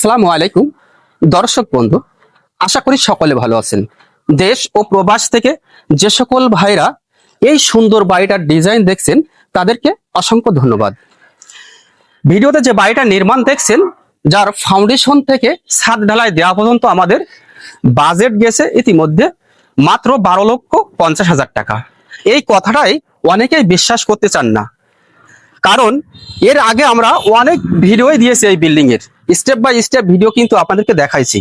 আসসালামু আলাইকুম, দর্শক বন্ধু, আশা করি সকলে ভালো আছেন। দেশ ও প্রবাস থেকে যে সকল ভাইরা এই সুন্দর বাড়িটার ডিজাইন দেখছেন, তাদেরকে অসংখ্য ধন্যবাদ। ভিডিওতে যে বাড়িটা নির্মাণ দেখছেন, যার ফাউন্ডেশন থেকে ছাদ ঢালাই দেওয়া পর্যন্ত আমাদের বাজেট গেছে ইতিমধ্যে মাত্র বারো লক্ষ পঞ্চাশ হাজার টাকা। এই কথাটাই অনেকেই বিশ্বাস করতে চান না। কারণ এর আগে আমরা অনেক ভিডিওই দিয়েছি এই বিল্ডিং এর। স্টেপ বাই স্টেপ ভিডিও কিন্তু আপনাদেরকে দেখাইছি।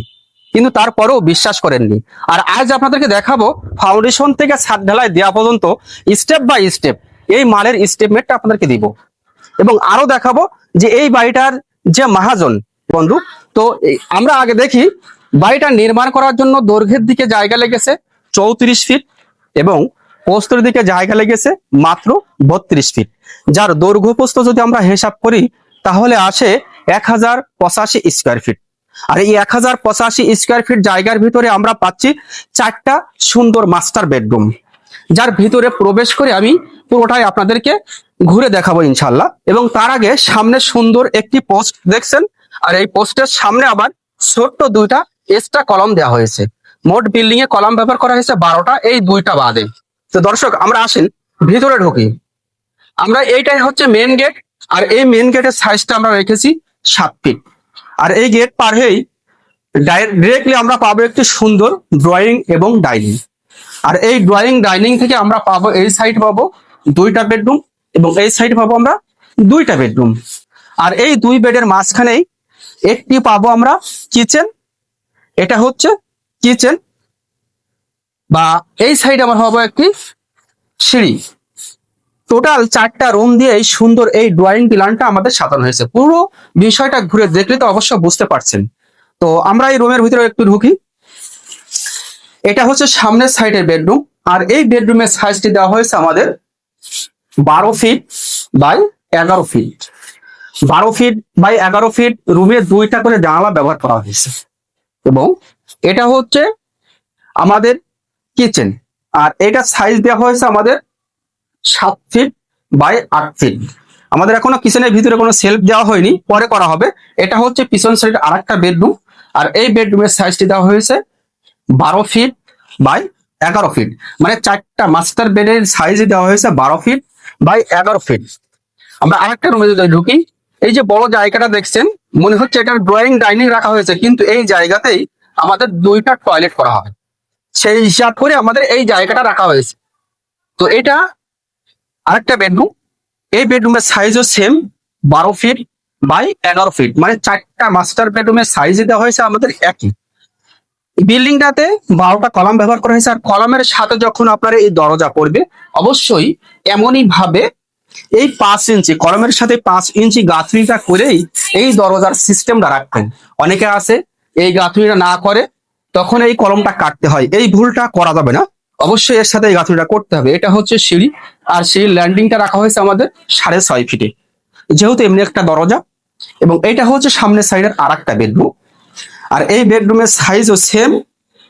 কিন্তু তারপরেও বিশ্বাস করেননি। আর আজ আপনাদেরকে দেখাবো ফাউন্ডেশন থেকে ছাদ ঢালাই দেওয়া পর্যন্ত স্টেপ বাই স্টেপ এই মালের স্টেপমেন্টটা আপনাদেরকে দিব। এবং আরও দেখাবো যে এই বাড়িটার যে মহাজন, বন্ধু, তো আমরা আগে দেখি, বাড়িটা নির্মাণ করার জন্য দৈর্ঘ্যের দিকে জায়গা লেগেছে চৌত্রিশ ফিট এবং পোস্তর দিকে জায়গা লেগেছে মাত্র বত্রিশ ফিট যার দৈর্ঘ্য পোস্ত যদি আমরা হিসাব করি, তাহলে আসে এক হাজার পঁচাশি স্কোয়ার ফিট আর এই এক হাজার পঁচাশি স্কোয়ার ফিট জায়গার ভিতরে আমরা পাচ্ছি চারটা সুন্দর মাস্টার বেডরুম যার ভিতরে প্রবেশ করে আমি পুরোটাই আপনাদেরকে ঘুরে দেখাবো ইনশাল্লাহ এবং তার আগে সামনে সুন্দর একটি পোস্ট দেখছেন? আর এই পোস্টের সামনে আবার ছোট্ট দুইটা এক্সট্রা কলম দেওয়া হয়েছে। মোট বিল্ডিং এ কলম ব্যবহার করা হয়েছে বারোটা, এই দুইটা বাদে। তো দর্শক, আমরা আসেন, ভিতরে ঢুকি। আমরা এইটাই হচ্ছে মেন গেট আর এই মেন গেটের সাইজটা আমরা রেখেছি সাত ফিট আর এই গেট পার হয়েই ডিরেক্টলি আমরা পাবো একটি সুন্দর ড্রয়িং এবং ডাইনিং আর এই ড্রয়িং ডাইনিং থেকে আমরা পাবো, এই সাইড পাবো দুইটা বেডরুম এবং এই সাইড পাবো আমরা দুইটা বেডরুম আর এই দুই বেডের মাঝখানেই একটি পাবো আমরা কিচেন এটা হচ্ছে কিচেন বা এই সাইড আমার পাবো একটি সিঁড়ি। টোটাল চারটা রুম দিয়ে এই সুন্দর এই ড্রয়িং প্ল্যানটা আমাদের সাজানো হয়েছে। পুরো বিষয়টা ঘুরে দেখলে তো অবশ্য বুঝতে পারছেন। তো আমরা এই রুমের ভিতরে একটু ঢুকি। এটা হচ্ছে সামনের সাইডের বেডরুম আর এই বেডরুমের সাইজটি দেওয়া হয়েছে আমাদের বারো ফিট বাই এগারো ফিট বারো ফিট বাই এগারো ফিট রুমে দুইটা করে জানালা ব্যবহার করা হয়েছে। এবং এটা হচ্ছে আমাদের কিচেন আর এটা সাইজ দেওয়া হয়েছে আমাদের সাত ফিট বাই আট ফিট আমাদের এখনও কিচেনের ভিতরে কোনো সেলফ দেওয়া হয়নি, পরে করা হবে। এটা হচ্ছে পিছন সাইড আর একটা বেডরুম আর এই বেডরুমের সাইজটি দেওয়া হয়েছে বারো ফিট বাই এগারো ফিট মানে চারটা মাস্টার বেডের সাইজ দেওয়া হয়েছে বারো ফিট বাই এগারো ফিট আমরা আরেকটা রুমে যদি ঢুকি, এই যে বড় জায়গাটা দেখছেন, মনে হচ্ছে এটা ড্রয়িং ডাইনিং রাখা হয়েছে, কিন্তু এই জায়গাতেই আমাদের দুইটা টয়লেট করা হবে। সেই হিসাব করে আমাদের এই জায়গাটা রাখা হয়েছে। তো এটা আরেকটা বেডরুম এই বেডরুমের সাইজও সেম বারো ফিট বাই এগারো ফিট মানে চারটা মাস্টার বেডরুমের সাইজ দেওয়া হয়েছে আমাদের একই। বিল্ডিংটাতে বারোটা কলাম ব্যবহার করা হয়েছে। আর কলামের সাথে যখন আপনার এই দরজা পড়বে, অবশ্যই এমনই ভাবে এই পাঁচ ইঞ্চি, কলমের সাথে পাঁচ ইঞ্চি গাঁথনিটা করেই এই দরজার সিস্টেমটা রাখবেন। অনেকে আছে, এই গাঁথনিটা না করে তখন এই কলমটা কাটতে হয়। এই ভুলটা করা যাবে না। অবশ্যই এর সাথে এই গাঁথনিটা করতে হবে। এটা হচ্ছে সিঁড়ি। আর সিঁড়ির ল্যান্ডিংটা রাখা হয়েছে আমাদের সাড়ে ছয় ফিটে যেহেতু এমনি একটা দরজা, এবং এটা হচ্ছে সামনের সাইডের আর একটা বেডরুম আর এই বেডরুমের সাইজও সেম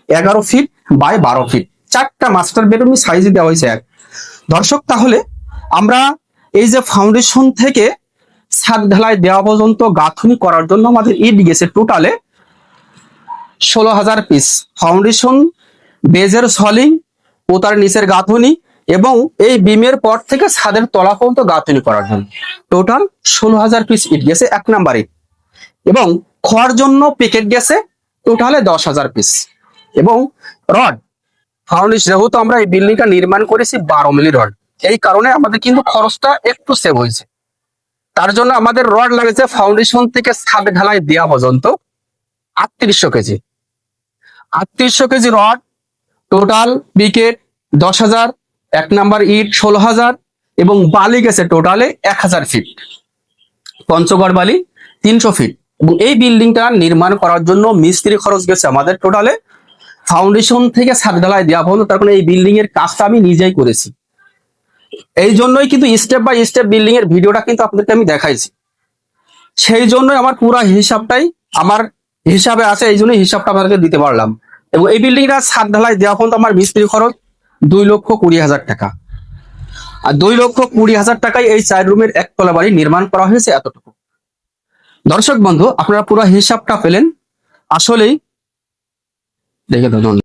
এগারো ফিট বাই বারো ফিট চারটা মাস্টার বেডরুম সাইজ দেওয়া হয়েছে এক। দর্শক, তাহলে আমরা এই যে ফাউন্ডেশন থেকে ছাদ ঢালাই দেওয়া পর্যন্ত গাঁথনি করার জন্য আমাদের ইট গেছে টোটালে ষোলো হাজার পিস ফাউন্ডেশন বেজের সলিং ও তার নিচের গাঁথনি এবং এই বিমের পর থেকে ছাদের তলা পর্যন্ত গাঁথনি করার জন্য। টোটাল ষোলো হাজার পিস ইট গেছে এক নাম্বার। এবং খোয়ার জন্য প্যাকেট গেছে টোটালে দশ হাজার পিস এবং রড ফাউন্ডেশন যেহেতু আমরা এই বিল্ডিংটা নির্মাণ করেছি বারো মিলি রড এই কারণে আমাদের কিন্তু খরচটা একটু সেভ হয়েছে। তার জন্য আমাদের রড লাগেছে ফাউন্ডেশন থেকে ছাদ ঢালাই দেওয়া পর্যন্ত আটত্রিশশো কেজি। আটত্রিশশো কেজি রড টোটাল বিকেট দশ হাজার এক নাম্বার ইট ষোলো হাজার এবং বালি গেছে টোটালে এক হাজার ফিট পঞ্চগড় বালি তিনশো ফিট এবং এই বিল্ডিংটা নির্মাণ করার জন্য মিস্ত্রি খরচ গেছে আমাদের টোটালে ফাউন্ডেশন থেকে ঢালাই দেওয়া পর্যন্ত তার কারণে এই বিল্ডিং এর কাজটা আমি নিজেই করেছি। এই জন্যই কিন্তু স্টেপ বাই স্টেপ বিল্ডিং এর ভিডিওটা কিন্তু আপনাদেরকে আমি দেখাইছি। সেই জন্যই আমার পুরা হিসাবটাই আমার হিসাবে আছে, এই জন্য হিসাবটা আপনাদেরকে দিতে পারলাম। এবং এই বিল্ডিংটা সাত ঢালাই দেওয়া পর্যন্ত আমার মিস্ত্রি খরচ দুই লক্ষ কুড়ি হাজার টাকা। আর দুই লক্ষ কুড়ি হাজার টাকায় এই চার রুমের একতলা বাড়ি নির্মাণ করা হয়েছে এতটুকু। দর্শক বন্ধু, আপনারা পুরো হিসাবটা পেলেন। আসলেই দেখে ধরুন